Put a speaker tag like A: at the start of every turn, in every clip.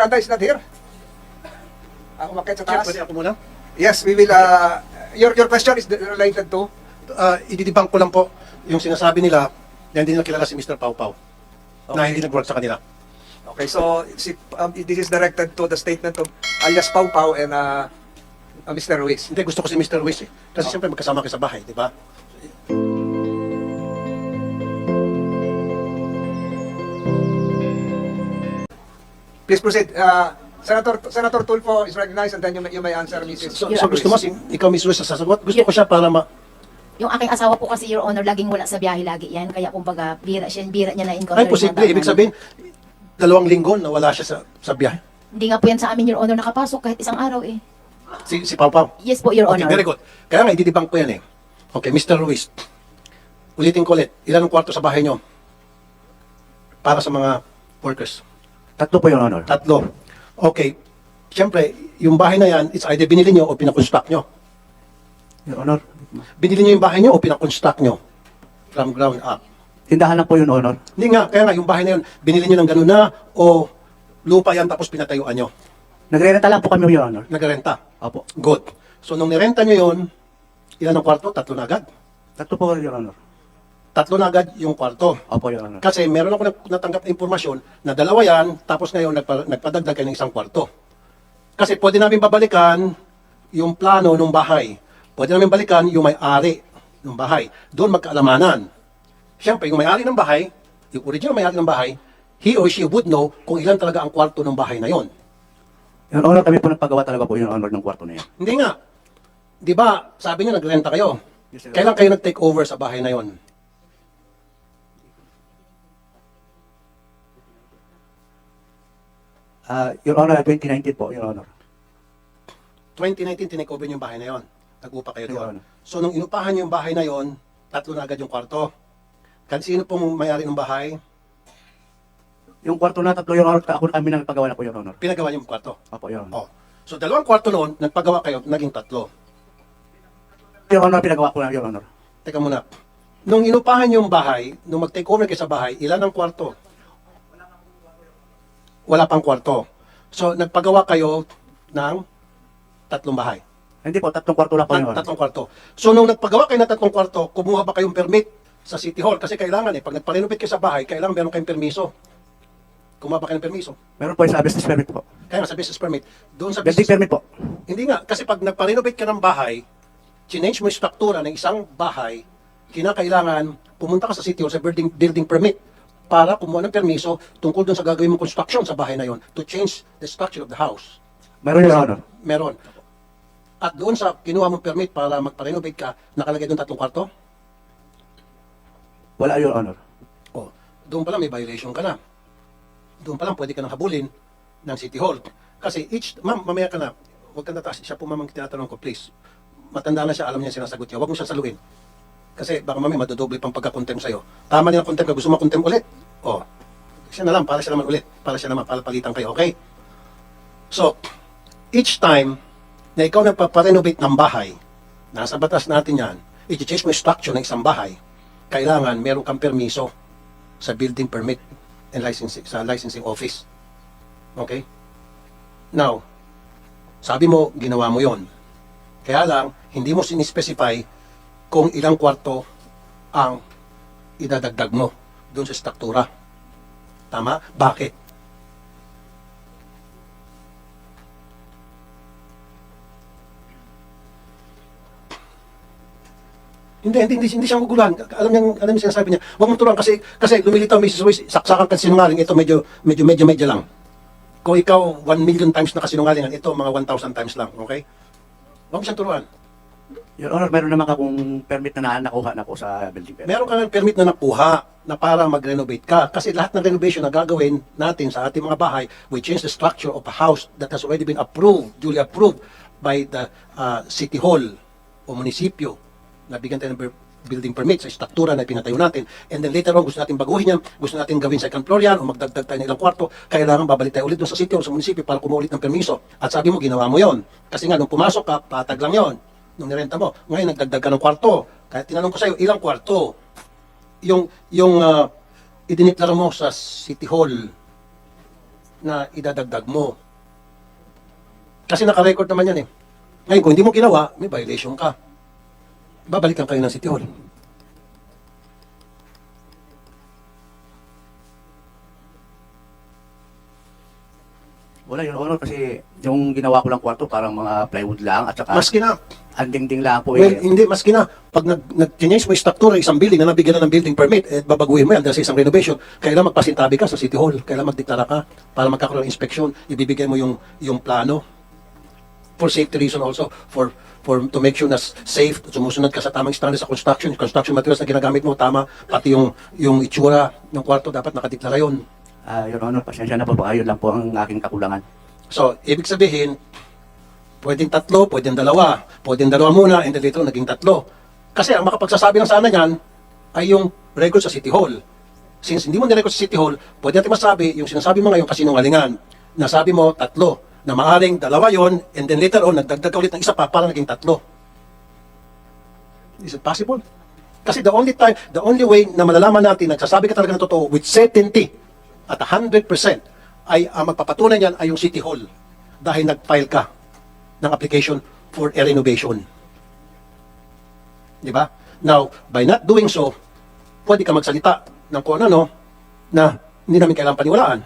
A: Estrada is not here. Uh, umakit sa taas.
B: pwede ako muna?
A: Yes, we will, uh, your, your question is related to?
B: Uh, ididibang ko lang po yung sinasabi nila na hindi nila kilala si Mr. Pau Pau. Na hindi nag-work sa kanila.
A: Okay, so si, um, this is directed to the statement of alias Pau Pau and uh, uh, Mr. Ruiz.
B: Hindi, gusto ko si Mr. Luis eh. Kasi siyempre magkasama kayo sa bahay, di ba?
A: Please proceed. Uh, Senator Senator Tulfo is recognized and then you may, you may answer, Mrs.
B: So, so gusto mo, si, ikaw Miss Luis, sasagot? Gusto ko siya para ma...
C: Yung aking asawa po kasi, Your Honor, laging wala sa biyahe lagi yan. Kaya kumbaga, bira siya, bira niya na-encounter.
B: Ay, posible. Ibig sabihin, dalawang linggo na wala siya sa, sa biyahe.
C: Hindi nga po yan sa amin, Your Honor, nakapasok kahit isang araw eh.
B: Si, si Pau Pau.
C: Yes po, Your
B: Okay,
C: Honor.
B: very good. Kaya nga, ididibang ko yan eh. Okay, Mr. Ruiz. Ulitin ko ulit. Ilan ang kwarto sa bahay nyo? Para sa mga workers.
D: Tatlo po, Your Honor.
B: Tatlo. Okay. Siyempre, yung bahay na yan, it's either binili nyo o pinakonstruct nyo.
D: Your Honor.
B: Binili nyo yung bahay nyo o pinakonstruct nyo? From ground up.
D: Tindahan lang po, Your Honor.
B: Hindi nga, kaya nga, yung bahay na yun, binili nyo ng ganun na o lupa yan tapos pinatayuan nyo.
D: Nagre-renta lang po kami, Your Honor.
B: Nagrenta.
D: Opo.
B: Good. So, nung nirenta nyo yun, ilan ang kwarto? Tatlo na agad.
D: Tatlo po, Your Honor.
B: Tatlo na agad yung kwarto.
D: Opo, Your Honor.
B: Kasi meron ako nat- natanggap na impormasyon na dalawa yan, tapos ngayon nagpa, nagpadagdag kayo ng isang kwarto. Kasi pwede namin babalikan yung plano ng bahay. Pwede namin balikan yung may-ari ng bahay. Doon magkaalamanan. Siyempre, yung may-ari ng bahay, yung original may-ari ng bahay, he or she would know kung ilan talaga ang kwarto ng bahay na yon.
D: Your Honor, kami po nagpagawa talaga po, Your Honor, ng kwarto na yan.
B: Hindi nga. Di ba, sabi niyo nagrenta kayo.
D: Yes, sir.
B: Kailan kayo nag-take over sa bahay na yon?
D: Ah, Your Honor, 2019 po, Your Honor.
B: 2019, tinake over yung bahay na yon. Nag-upa kayo
D: Your
B: doon.
D: Honor.
B: So, nung inupahan yung bahay na yon, tatlo na agad yung kwarto. Kan sino pong may-ari ng bahay,
D: Yung kwarto na tatlo, Your Honor, ako kami nagpagawa na po, Your Honor.
B: pinagawa niyo yung kwarto.
D: Opo, Your Honor.
B: Oh. So, dalawang kwarto noon, nagpagawa kayo, naging tatlo.
D: Your Honor, pinagawa ko na, Your Honor.
B: Teka muna. Nung inupahan yung bahay, nung mag-take over kayo sa bahay, ilan ang kwarto? Wala pang kwarto. So, nagpagawa kayo ng tatlong bahay.
D: Hindi po, tatlong kwarto lang po,
B: Tat-
D: Honor.
B: tatlong kwarto. So, nung nagpagawa kayo ng tatlong kwarto, kumuha ba kayong permit sa City Hall? Kasi kailangan eh, pag nagpa-renovate kayo sa bahay, kailangan meron kayong permiso. Kumuha ba kayo ng permiso?
D: Meron po yung sa business permit po.
B: Kaya nga sa business permit. Doon sa
D: Building
B: business
D: permit po.
B: Hindi nga, kasi pag nagpa-renovate ka ng bahay, change mo yung struktura ng isang bahay, kinakailangan pumunta ka sa City Hall sa building, building permit para kumuha ng permiso tungkol doon sa gagawin mong construction sa bahay na yon to change the structure of the house.
D: Meron, Your Honor.
B: Meron. At doon sa kinuha mong permit para magpa-renovate ka, nakalagay doon tatlong kwarto?
D: Wala, Your Honor.
B: O, doon pa lang may violation ka na. Doon pa lang pwede ka nang habulin ng City Hall. Kasi each, ma'am, mamaya ka na, huwag kang tataas. Siya po mamang tinatanong ko, please. Matanda na siya, alam niya sinasagot niya. Huwag mo siya saluin. Kasi baka mamaya madodoble pang pagka-contem sa'yo. Tama din ang contem ka, gusto mo contem ulit? O, siya na lang, para siya naman ulit. Para siya naman, para palitan kayo, okay? So, each time na ikaw nagpaparenovate ng bahay, nasa batas natin yan, i-change mo yung structure ng isang bahay, kailangan meron kang permiso sa building permit and licensing sa licensing office. Okay? Now, sabi mo ginawa mo 'yon. Kaya lang hindi mo sinispecify kung ilang kwarto ang idadagdag mo doon sa struktura. Tama? Bakit? Hindi, hindi, hindi, hindi siya guguluhan. Alam niya, alam niya sinasabi niya. Huwag mong turuan kasi, kasi lumilitaw, Mrs. Ruiz, saksakan ka sinungaling. Ito medyo, medyo, medyo, medyo lang. Kung ikaw 1 million times na kasinungalingan, ito mga 1,000 times lang. Okay? Huwag mo siyang turuan.
D: Your Honor, meron naman akong permit na na- nakuha na po sa building permit.
B: Meron ka ng permit na nakuha na para mag-renovate ka. Kasi lahat ng renovation na gagawin natin sa ating mga bahay, we change the structure of a house that has already been approved, duly approved by the uh, City Hall o munisipyo. Nabigyan tayo ng building permit sa struktura na pinatayo natin. And then later on, gusto natin baguhin yan, gusto natin gawin second floor yan, o magdagdag tayo ng ilang kwarto, kailangan babalik tayo ulit doon sa city o sa munisipyo para kumuha ulit ng permiso. At sabi mo, ginawa mo yon. Kasi nga, nung pumasok ka, patag lang yon. Nung nirenta mo, ngayon nagdagdag ka ng kwarto. Kaya tinanong ko sa'yo, ilang kwarto? Yung, yung uh, idineklara mo sa City Hall, na idadagdag mo. Kasi naka-record naman yan eh. Ngayon, kung hindi mo ginawa, may violation ka. Babalikan kayo ng City Hall.
D: Wala yun, Honor, kasi yung ginawa ko lang kwarto parang mga plywood lang at saka
B: Maski na,
D: ang dingding lang po
B: well,
D: eh.
B: hindi, maski na, pag nag, nag-change mo yung structure isang building na nabigyan na ng building permit, eh, babaguhin mo yan dahil sa isang renovation, kailangan magpasintabi ka sa City Hall, kailangan magdeklara ka para magkakaroon ng inspection, ibibigay mo yung, yung plano for safety reason also, for for to make sure na safe, sumusunod ka sa tamang standards sa construction, construction materials na ginagamit mo, tama, pati yung, yung itsura ng kwarto, dapat nakadeklara yun.
D: Ah, Your Honor, pasensya na po, baka yun lang po ang aking kakulangan.
B: So, ibig sabihin, pwedeng tatlo, pwedeng dalawa, pwedeng dalawa muna, and then later naging tatlo. Kasi ang makapagsasabi ng sana niyan ay yung record sa City Hall. Since hindi mo nirecord sa City Hall, pwede natin masabi yung sinasabi mo ngayon kasinungalingan. Nasabi mo tatlo, na maaring dalawa yon and then later on, nagdagdag ulit ng isa pa para naging tatlo. Is it possible? Kasi the only time, the only way na malalaman natin, nagsasabi ka talaga ng totoo with certainty at 100% ay ang magpapatunay niyan ay yung City Hall dahil nag-file ka ng application for a renovation. Di ba? Now, by not doing so, pwede ka magsalita ng kung ano na hindi namin kailangan paniwalaan.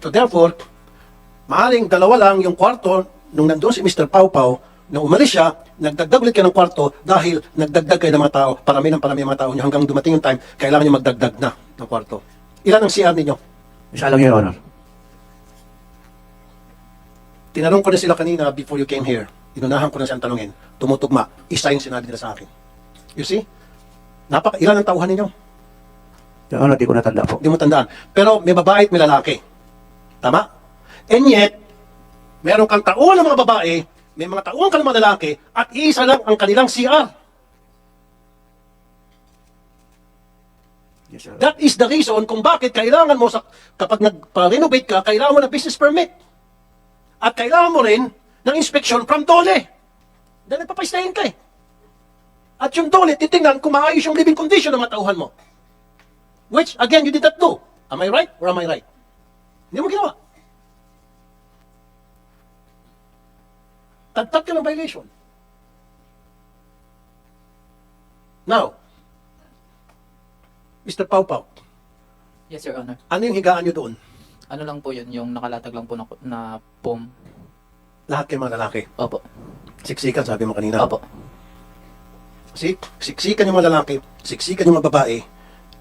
B: So therefore, maaaring dalawa lang yung kwarto nung nandun si Mr. Pau Pau, nung umalis siya, nagdagdag ulit kayo ng kwarto dahil nagdagdag kayo ng mga tao, parami ng parami ng mga tao nyo hanggang dumating yung time, kailangan nyo magdagdag na ng kwarto. Ilan ang CR ninyo?
D: Isa lang, Your Honor.
B: Tinanong ko na sila kanina before you came here. Inunahan ko na siyang tanongin. Tumutugma. Isa yung sinabi nila sa akin. You see? Napaka, ilan ang tauhan ninyo?
D: Your Honor, di ko natanda po.
B: Hindi mo tandaan. Pero may babae at may lalaki. Tama? And yet, meron kang tauhan ng mga babae, may mga tauhan ka ng mga lalaki, at isa lang ang kanilang CR.
D: Yes, sir.
B: That is the reason kung bakit kailangan mo sa kapag nagpa-renovate ka, kailangan mo ng business permit. At kailangan mo rin ng inspection from DOLE. Dahil nagpapastayin ka eh. At yung DOLE, titingnan kung maayos yung living condition ng mga tauhan mo. Which, again, you did not do. Am I right or am I right? Hindi mo ginawa. Tagtag ka ng violation. Now, Mr. Pau Pau,
E: Yes, Your Honor.
B: ano yung higaan nyo doon?
E: Ano lang po yun, yung nakalatag lang po na, na pom.
B: Lahat kayo mga lalaki.
E: Opo.
B: Siksikan, sabi mo kanina.
E: Opo.
B: Si, siksikan yung mga lalaki, siksikan yung mga babae,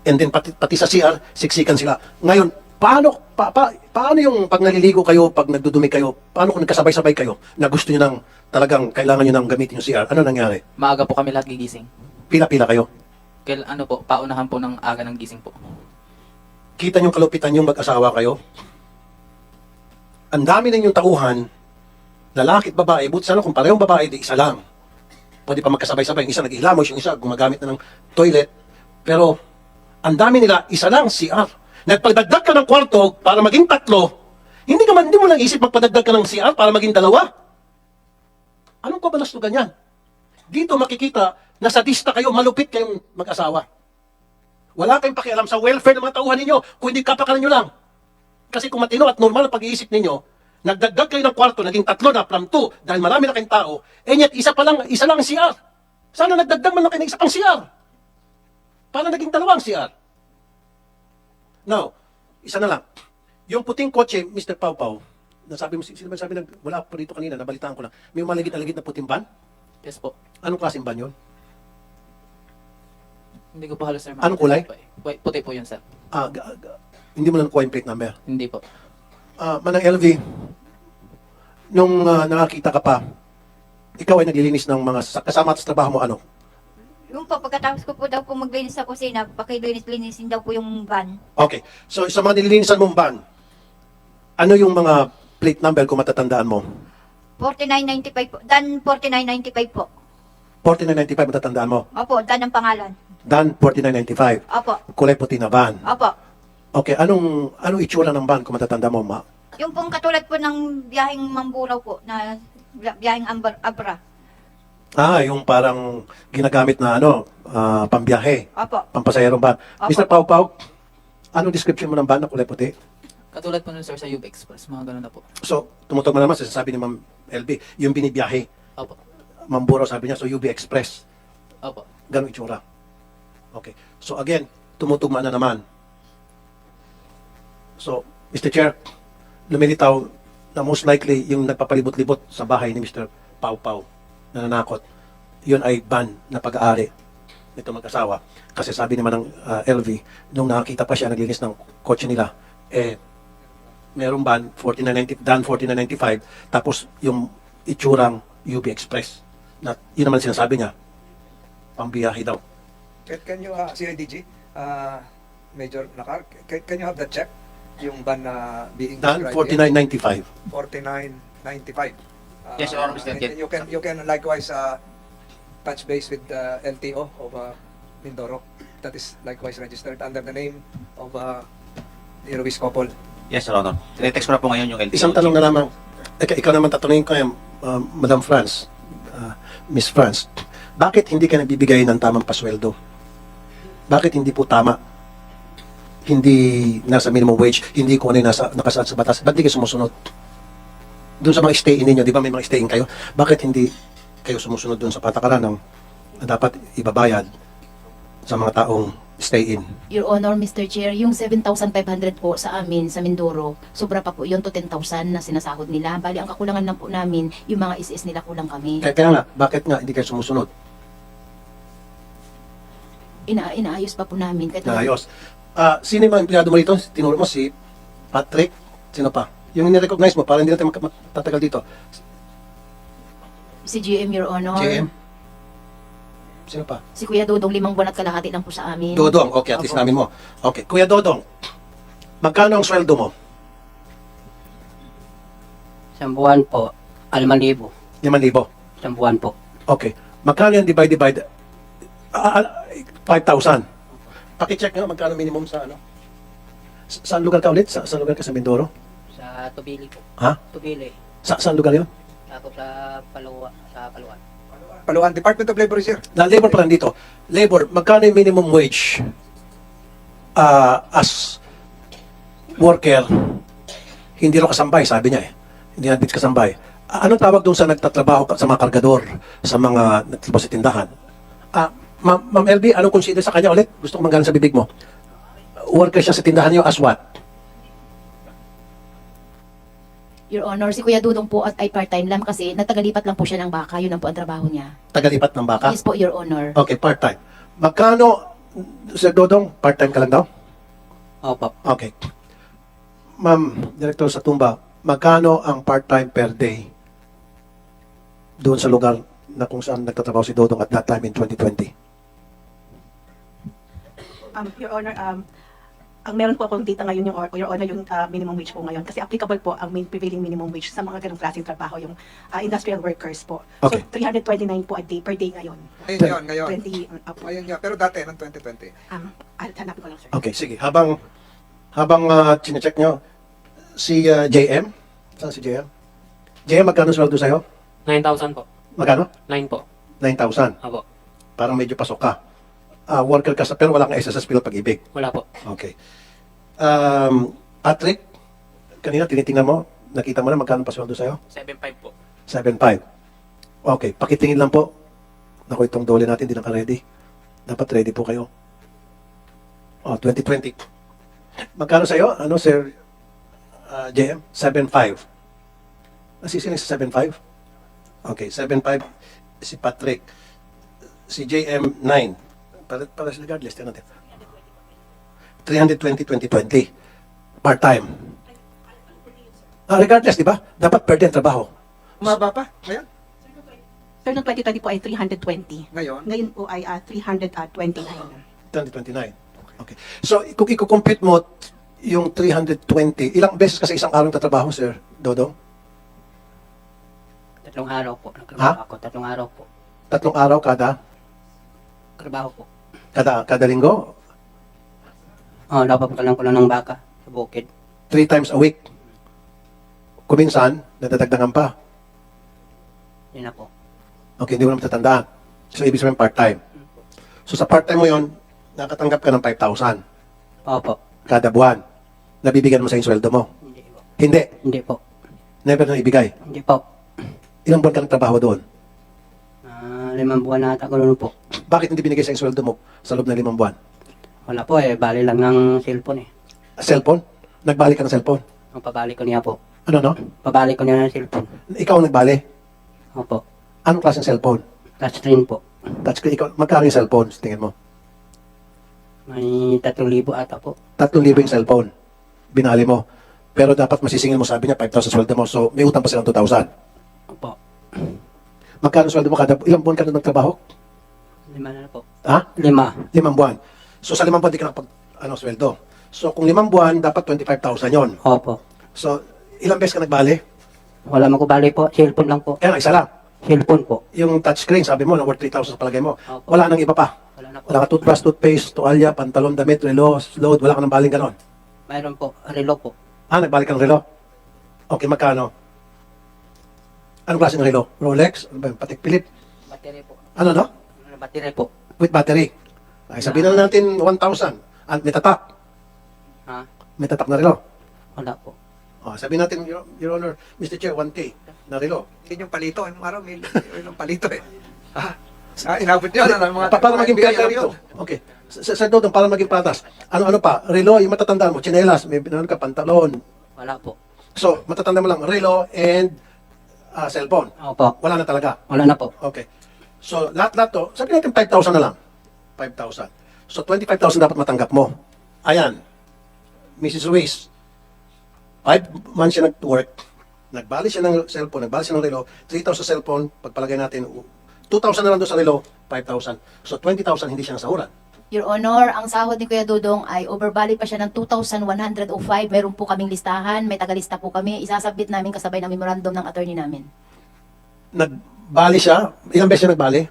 B: and then pati, pati sa CR, siksikan sila. Ngayon, paano, pa, pa, paano yung pag naliligo kayo, pag nagdudumi kayo, paano kung nagkasabay-sabay kayo, na gusto nyo ng, talagang kailangan nyo nang gamitin yung CR, ano nangyari?
E: Maaga po kami lahat gigising.
B: Pila-pila kayo.
E: Kail, ano po, paunahan po ng aga ng gising po.
B: Kita nyo kalupitan yung mag-asawa kayo. Ang dami ninyong tauhan, lalaki at babae, buti sana kung parehong babae, di isa lang. Pwede pa magkasabay-sabay. Yung isa nag-ilamos, yung isa gumagamit na ng toilet. Pero, ang dami nila, isa lang, CR. Nagpagdagdag ka ng kwarto para maging tatlo, hindi ka man, hindi mo lang isip magpadagdag ka ng CR para maging dalawa. Anong kabalastugan yan? Dito makikita na sadista kayo, malupit kayong mag-asawa. Wala kayong pakialam sa welfare ng mga tauhan ninyo kung hindi kapakalan nyo lang. Kasi kung matino at normal ang pag-iisip ninyo, nagdagdag kayo ng kwarto, naging tatlo na from two, dahil marami na kayong tao, eh yet isa pa lang, isa lang ang CR. Sana nagdagdag man lang kayo ng isa pang CR. Para naging dalawang CR. Now, isa na lang. Yung puting kotse, Mr. Pau Pau, nasabi mo, sino ba sabi na, wala po rito kanina, nabalitaan ko lang. May malagit-alagit na puting van?
E: Yes po.
B: Anong klaseng van yun?
E: Hindi ko po halos sir.
B: Anong kulay?
E: po eh. Pu- Puti po yun sir.
B: Ah, ga- ga- hindi mo lang nakuha yung plate number.
E: Hindi po.
B: Ah, Manang LV, nung ah, nakakita ka pa, ikaw ay naglilinis ng mga sa- kasama sa trabaho mo ano?
F: Yung po, pagkatapos ko po daw po maglinis sa kusina, pakilinis-linisin daw po yung van.
B: Okay. So sa mga nililinisan mong van, ano yung mga plate number kung matatandaan mo?
F: 49.95 po. Dan 49.95 po.
B: 4995 matatandaan mo.
F: Opo, dan ang pangalan.
B: Dan 4995.
F: Opo,
B: Kulay puti na van.
F: opo.
B: Okay, anong anong itsura ng van kung matatanda mo, ma?
F: Yung pong katulad po ng biyaheng Mamburaw po, na biyaheng Amber, Abra.
B: Ah, yung parang ginagamit na ano, ah, pambiyahe,
F: Opo.
B: pampasayarong van.
F: Opo.
B: Mr. Pau Pau, Ano description mo ng van na kulay puti?
E: Katulad po nun sir sa UB Express, mga ganun na po.
B: So, tumutugma naman sa sinasabi ni Ma'am LB, yung binibiyahe.
E: Opo.
B: Ma'am Buro sabi niya, so UB Express.
E: Opo.
B: Ganun itsura. Okay. So again, tumutugma na naman. So, Mr. Chair, lumilitaw na most likely yung nagpapalibot-libot sa bahay ni Mr. Pau Pau na nanakot, yun ay ban na pag-aari nito mag-asawa. Kasi sabi naman ng uh, LV, nung nakakita pa siya naglinis ng kotse nila, eh, merong ban, 4990, dan 4995, tapos yung itsurang UB Express. Na, yun naman sinasabi niya, pambiyahe daw.
A: Can, can you, uh, CIDG, uh, Major Nakar, can, can you have the check? Yung ban na being
B: Dan
A: described here?
B: 4995.
A: 4995. Uh,
D: Yes, Your Honor, Mr.
A: and
D: Chair.
A: You can, you can likewise uh, touch base with the LTO of uh, Mindoro. That is likewise registered under the name of uh, the Ruiz couple.
G: Yes, Your Honor. Tinetext ko na po ngayon yung LTO.
B: Isang tanong na lamang. Ika, ikaw naman tatanungin ko yan, uh, Madam France, uh, Miss France. Bakit hindi ka nagbibigay ng tamang pasweldo? Bakit hindi po tama? Hindi nasa minimum wage, hindi kung ano yung nasa, nakasaad sa batas. Ba't di kayo sumusunod? Doon sa mga stay-in ninyo, di ba may mga stay-in kayo? Bakit hindi kayo sumusunod doon sa patakaran ng dapat ibabayad sa mga taong stay-in?
C: Your Honor, Mr. Chair, yung 7,500 po sa amin, sa Mindoro, sobra pa po yun to 10,000 na sinasahod nila. Bali, ang kakulangan lang po namin, yung mga SS nila kulang kami.
B: Kaya, kaya nga, bakit nga hindi kayo sumusunod?
C: Ina inaayos pa po namin. Kahit
B: Naayos. Ah, sino yung mga empleyado mo dito? Tinuro mo si Patrick. Sino pa? Yung ni-recognize mo, para hindi natin mak- matatagal dito.
C: Si GM, Your Honor.
B: JM? Sino pa?
C: Si Kuya Dodong, limang buwan at kalahati lang po sa amin.
B: Dodong. Okay, at least
C: Opo.
B: namin mo. Okay. Kuya Dodong, magkano ang sweldo mo?
H: Isang buwan po, alman libo.
B: 5,000.
H: Isang buwan po.
B: Okay. Magkano yung divide divide? Ah, ah, 5,000. Paki-check nga magkano minimum sa ano? Sa, saan lugar ka ulit? Sa, saan lugar ka sa Mindoro?
H: Sa Tubili po.
B: Ha?
H: Tubili.
B: Sa, saan lugar yun?
H: Tapos sa Palawa, sa Paluan.
A: Paluan Department of Labor here.
B: na labor pa dito. Labor, magkano yung minimum wage ah, as worker? Hindi rin kasambay, sabi niya eh. Hindi na bit kasambay. Ah, anong tawag doon sa nagtatrabaho sa mga kargador, sa mga nagtatrabaho sa tindahan? Ah, Ma'am Ma'am LB, anong consider sa kanya ulit? Gusto ko manggaling sa bibig mo. Worker siya sa tindahan niyo as what?
C: Your Honor, si Kuya Dudong po at ay part-time lang kasi natagalipat lang po siya ng baka. Yun ang po ang trabaho niya.
B: Tagalipat ng baka?
C: Yes po, Your Honor.
B: Okay, part-time. Magkano, Sir Dodong, part-time ka lang daw?
H: Opo.
B: Okay. Ma'am, Director sa Tumba, magkano ang part-time per day doon sa lugar na kung saan nagtatrabaho si Dodong at that time in 2020?
I: Um, Your Honor, um, ang meron po akong data ngayon yung, or, Your Honor, yung uh, minimum wage po ngayon. Kasi applicable po ang min- prevailing minimum wage sa mga ganong klaseng trabaho, yung uh, industrial workers po.
B: Okay.
I: So, 329 po a day, per day ngayon.
A: Ngayon yun, ngayon.
I: 20, um, up,
A: Ngayon nga, pero dati, ng 2020.
I: um, ah, hanapin ko lang, sir.
B: Okay, sige. Habang habang uh, chinecheck nyo, si uh, JM, saan si JM? JM, magkano sweldo sa'yo?
J: 9,000 po.
B: Magkano?
J: 9 po.
B: 9,000.
J: Apo.
B: Parang medyo pasok ka. Ah, worker ka sa, pero wala kang SSS bill pag-ibig.
J: Wala po.
B: Okay. Um, Patrick, kanina tinitingnan mo, nakita mo na magkano pa sweldo sa'yo?
J: 7,500 po.
B: 7.5. Okay, pakitingin lang po. Naku, itong dole natin, hindi naka-ready. Dapat ready po kayo. Oh, 2020. Magkano sa'yo? Ano, Sir uh, JM? 7.5. Nasisiling sa 7.5? Okay, 7.5 si Patrick. Si JM, 9. Para, para sa regardless, tingnan natin. 320, 2020. Part-time. Ah, regardless, di ba? Dapat per day ang trabaho.
A: Umaba pa? Ngayon?
I: Sir, noong 2020 po ay 320.
A: Ngayon?
I: Ngayon po ay uh, 329.
B: 2029. Okay. So, kung i-compute mo yung 320, ilang beses kasi isang araw tatrabaho, Sir Dodo?
H: Tatlong araw po. Nagtrabaho ako. Tatlong araw po.
B: Tatlong araw kada
H: Trabaho po.
B: Kada kada linggo,
H: Oh, napapunta lang ko lang ng baka sa bukid.
B: three times a week. Kuminsan, nadadagdagan pa.
H: Yun na po.
B: Okay, hindi mo na matatandaan. So, ibig sabihin part-time. So, sa part-time mo yon, nakatanggap ka ng 5,000.
H: Opo.
B: kada buwan. Nabibigyan mo sa yung sweldo mo.
H: Hindi po.
B: Hindi.
H: Hindi po.
B: Never na ibigay.
H: Hindi po.
B: Ilang buwan ka nagtrabaho doon?
H: Limang buwan na ata ko noon po.
B: Bakit hindi binigay sa yung sweldo mo sa loob ng limang buwan?
H: Wala po eh, bali lang ng cellphone eh.
B: Cellphone? Nagbalik ka ng cellphone?
H: Ang pabalik ko niya po.
B: Ano no?
H: Pabalik ko niya ng cellphone.
B: Ikaw ang nagbali?
H: Opo.
B: Anong klaseng cellphone?
H: Touchscreen po.
B: Touchscreen, ikaw, magkano yung cellphone, sa tingin mo?
H: May 3,000 ata po.
B: 3,000 yung cellphone. Binali mo. Pero dapat masisingil mo, sabi niya, 5,000 sweldo mo. So, may utang pa silang 2,000.
H: Opo.
B: Magkano sweldo mo kada, ilang buwan ka na nagtrabaho?
H: Lima na po.
B: Ha?
H: Lima.
B: Limang buwan. So, sa limang buwan, di ka nakapag, ano, sweldo. So, kung limang buwan, dapat 25,000 yon.
H: Opo.
B: So, ilang beses ka nagbali?
H: Wala mo ko bali po. Cellphone lang po.
B: Kaya nga, isa lang.
H: Cellphone po.
B: Yung touchscreen, sabi mo, na worth 3,000 sa palagay mo.
H: Opo.
B: Wala nang iba pa.
H: Wala na po.
B: Wala ka toothbrush, toothpaste, toalya, pantalon, damit, relo, load, wala ka nang baling ganon.
H: Mayroon po. Relo po.
B: Ah, nagbalik ka ng relo? Okay, magkano? Anong klase ng relo? Rolex? Ano ba yun? Patek Philip?
H: Battery po.
B: Ano, no?
H: Battery po.
B: With battery. Ay, sabihin na natin 1,000. At may tatak.
H: Ha?
B: May tatak na relo.
H: Wala po.
B: Oh, sabihin natin, Your, Your Honor, Mr. Chair, 1K na relo.
A: Yun yung palito. Yung araw, may yun yung palito eh. Ah, ah, inabot yun. Ano, mga,
B: Pa- para maging fair
A: NBA
B: rito. Okay. Sa, sa Dodong, para maging patas. Ano-ano pa? Relo, yung matatandaan mo, chinelas, may ano ka, pantalon.
H: Wala po.
B: So, matatanda mo lang, relo and ah, cellphone.
H: Opo.
B: Wala na talaga.
H: Wala na po.
B: Okay. So, lahat-lahat to, sabi natin 5,000 na lang. 5,000. So, 25,000 dapat matanggap mo. Ayan. Mrs. Ruiz, 5 months siya nag-work, nagbali siya ng cellphone, nagbali siya ng relo, 3,000 sa cellphone, pagpalagay natin, 2,000 na lang doon sa relo, 5,000. So, 20,000 hindi siya nasahuran.
C: Your Honor, ang sahod ni Kuya Dudong ay overvalid pa siya ng 2,105. Meron po kaming listahan, may tagalista po kami. Isasabit namin kasabay ng memorandum ng attorney namin.
B: Nagbali siya, ilang beses siya nagbali?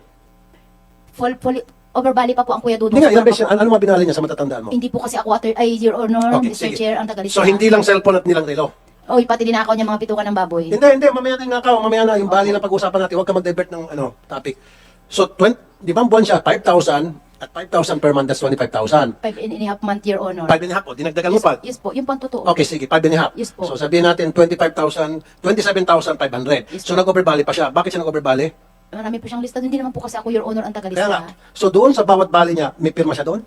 C: Full, full, overvalid pa po ang Kuya Dudong.
B: Hindi nga, ilang beses,
C: po.
B: ano, mga binali niya sa matatandaan mo?
C: Hindi po kasi ako, atter- ay, Your Honor,
B: Okay,
C: Mr.
B: sige.
C: Chair, ang tagalista.
B: So, hindi lang cellphone at nilang relo.
C: Oy, pati dinakaw niya mga pitukan ng baboy.
B: Hindi, hindi. Mamaya na nga ka. Mamaya na. Yung bali na pag-usapan natin. Huwag ka mag-divert ng ano, topic. So, 20, di ba ang buwan siya? 5,000 at 5,000 per month. That's 25,000.
C: Five and a half month, Your Honor.
B: 5 and a half. O, dinagdagan mo
C: yes,
B: pa.
C: yes po, yun po ang totoo.
B: Okay, sige. 5 and a half.
C: Yes po.
B: So, sabihin natin 25,000, 27,500.
C: Yes
B: so,
C: po.
B: nag-overbali pa siya. Bakit siya nag-overbali?
C: Marami po siyang lista. Hindi naman po kasi ako, Your Honor, ang
B: Kaya nga.
C: tagalista.
B: So, doon sa bawat bali niya, may pirma siya doon?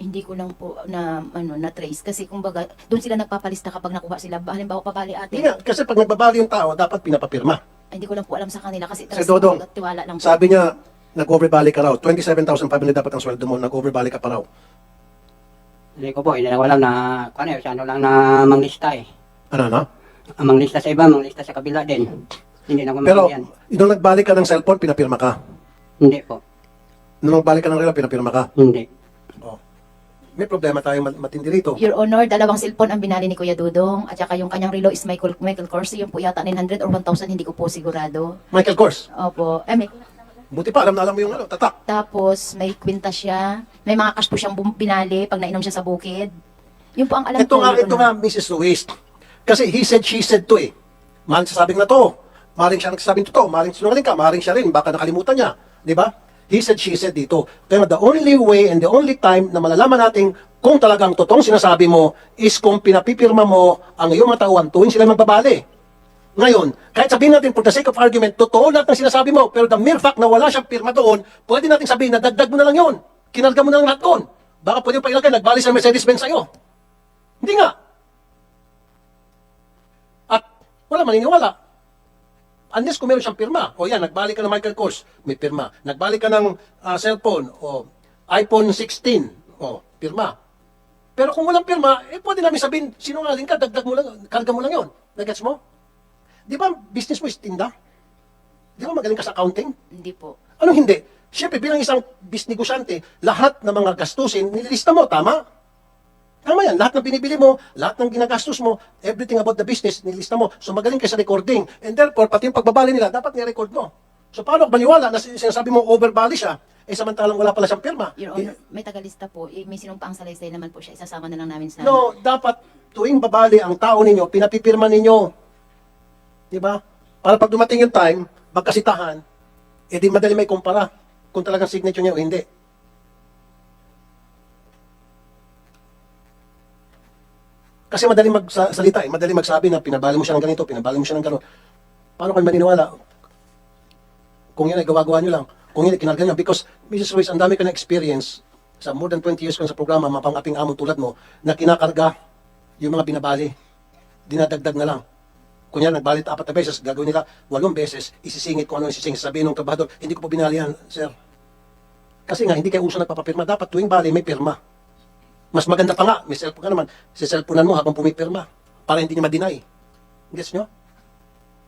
C: Hindi ko lang po na ano na trace kasi kumbaga doon sila nagpapalista kapag nakuha sila. Halimbawa pabali ate.
B: Nga. Kasi pag nagbabali yung tao, dapat pinapapirma.
C: Hindi ko lang po alam sa kanila kasi
B: Si Dodong,
C: tiwala lang po.
B: Sabi niya, nag-overbali ka raw. 27,500 dapat ang sweldo mo. Nag-overbali ka pa raw.
H: Hindi ko po. Hindi ko alam na, kung ano, sa ano lang na manglista eh.
B: Ano, no?
H: Ang manglista sa iba, manglista sa kabila din. Hindi na ko
B: Pero,
H: maintindihan.
B: nung nagbalik ka ng cellphone, pinapirma ka.
H: Hindi po.
B: Nung nagbalik ka ng relo, pinapirma ka.
H: Hindi.
B: May problema tayong mat- matindi rito.
C: Your Honor, dalawang cellphone ang binali ni Kuya Dudong at saka yung kanyang relo is Michael, Michael Kors. Yun po yata 900 or 1,000, hindi ko po sigurado.
B: Michael Kors,
C: Opo. Eh, may,
B: buti pa, alam na alam mo yung ano, tatak.
C: tapos may kwinta siya. May mga cash po siyang bum- binali pag nainom siya sa bukid. Yun po ang alam
B: Ito
C: ko.
B: nga, ito nga, Mrs. Ruiz. Kasi he said, she said to eh. Maring sasabing na to. Maring siya nagsasabing totoo. Maring sinungaling ka. Maring siya rin. Baka nakalimutan niya. Di ba? He said, she said dito. Kaya the only way and the only time na malalaman natin kung talagang totoong sinasabi mo is kung pinapipirma mo ang iyong mga tauhan tuwing sila magbabali. Ngayon, kahit sabihin natin for the sake of argument, totoo lahat ng sinasabi mo, pero the mere fact na wala siyang pirma doon, pwede natin sabihin na dagdag mo na lang yun. Kinalga mo na lang lahat doon. Baka pwede mo pa ilagay, nagbali sa Mercedes-Benz sa'yo. Hindi nga. At wala maniniwala. Unless kung meron siyang pirma. O yan, nagbalik ka ng Michael Kors, may pirma. Nagbalik ka ng ah, cellphone o iPhone 16, o pirma. Pero kung walang pirma, eh pwede namin sabihin, sinungaling ka, dagdag mo lang, karga mo lang yon. Nagets mo? Di ba business mo is tinda? Di ba magaling ka sa accounting?
C: Hindi po.
B: Ano hindi? Siyempre, bilang isang business negosyante, lahat ng mga gastusin, nililista mo, tama? Tama yan. Lahat ng binibili mo, lahat ng ginagastos mo, everything about the business, nililista mo. So magaling ka sa recording. And therefore, pati yung pagbabali nila, dapat ni-record mo. So paano ka maniwala na sin- sinasabi mo overbali siya, eh samantalang wala pala siyang pirma?
C: Your Honor, may tagalista po. Eh, may sinumpaang salaysay naman po siya. Isasama na lang namin sa...
B: No, dapat tuwing babali ang tao ninyo, pinapipirma ninyo. Di ba? Para pag dumating yung time, magkasitahan, edi madali may kumpara kung talagang signature niya o hindi. Kasi madaling magsalita eh, madaling magsabi na pinabali mo siya ng ganito, pinabali mo siya ng gano'n. Paano kayo maniniwala? Kung yan ay gawa-gawa nyo lang, kung yan ay kinarga nyo. Because, Mrs. Ruiz, ang dami ka na experience sa more than 20 years ko sa programa, mapang-aping among tulad mo, na kinakarga yung mga binabali. Dinadagdag na lang. Kung yan, nagbalit apat na beses, gagawin nila walong beses, isisingit kung ano isisingit. Sabihin ng trabahador, hindi ko po binali yan, sir. Kasi nga, hindi kayo uso nagpapapirma. Dapat tuwing bali, may pirma. Mas maganda pa nga, may cellphone ka naman, si cellphone mo habang pumipirma para hindi niya ma-deny. Gets nyo?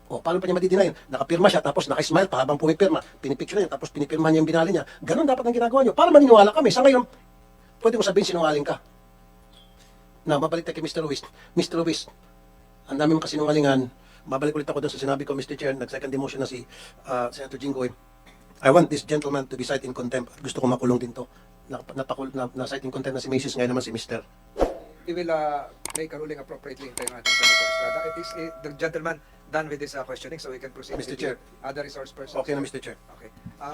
B: O, paano pa niya ma-deny? Nakapirma siya, tapos naka-smile pa habang pumipirma. Pinipicture niya, tapos pinipirma niya yung binali niya. Ganon dapat ang ginagawa niyo. Para maniniwala kami. Sa ngayon, pwede mo sabihin sinungaling ka. Na, mabalik tayo kay Mr. Ruiz. Mr. Ruiz, ang dami mong kasinungalingan. Babalik ulit ako doon sa sinabi ko, Mr. Chair, nag-second demotion na si ah, Senator Jinggoy. I want this gentleman to be cited in contempt. Gusto ko makulong din to. Nap- napakul- na, na cite in contempt na si Mrs. ngayon naman si Mr.
A: We will uh, make a ruling appropriately in time natin Senator Estrada. It is uh, the gentleman done with this uh, questioning so we can proceed
B: Mr.
A: with
B: Chair.
A: the other resource persons.
B: Okay na, Mr. Chair.
A: Okay. Uh,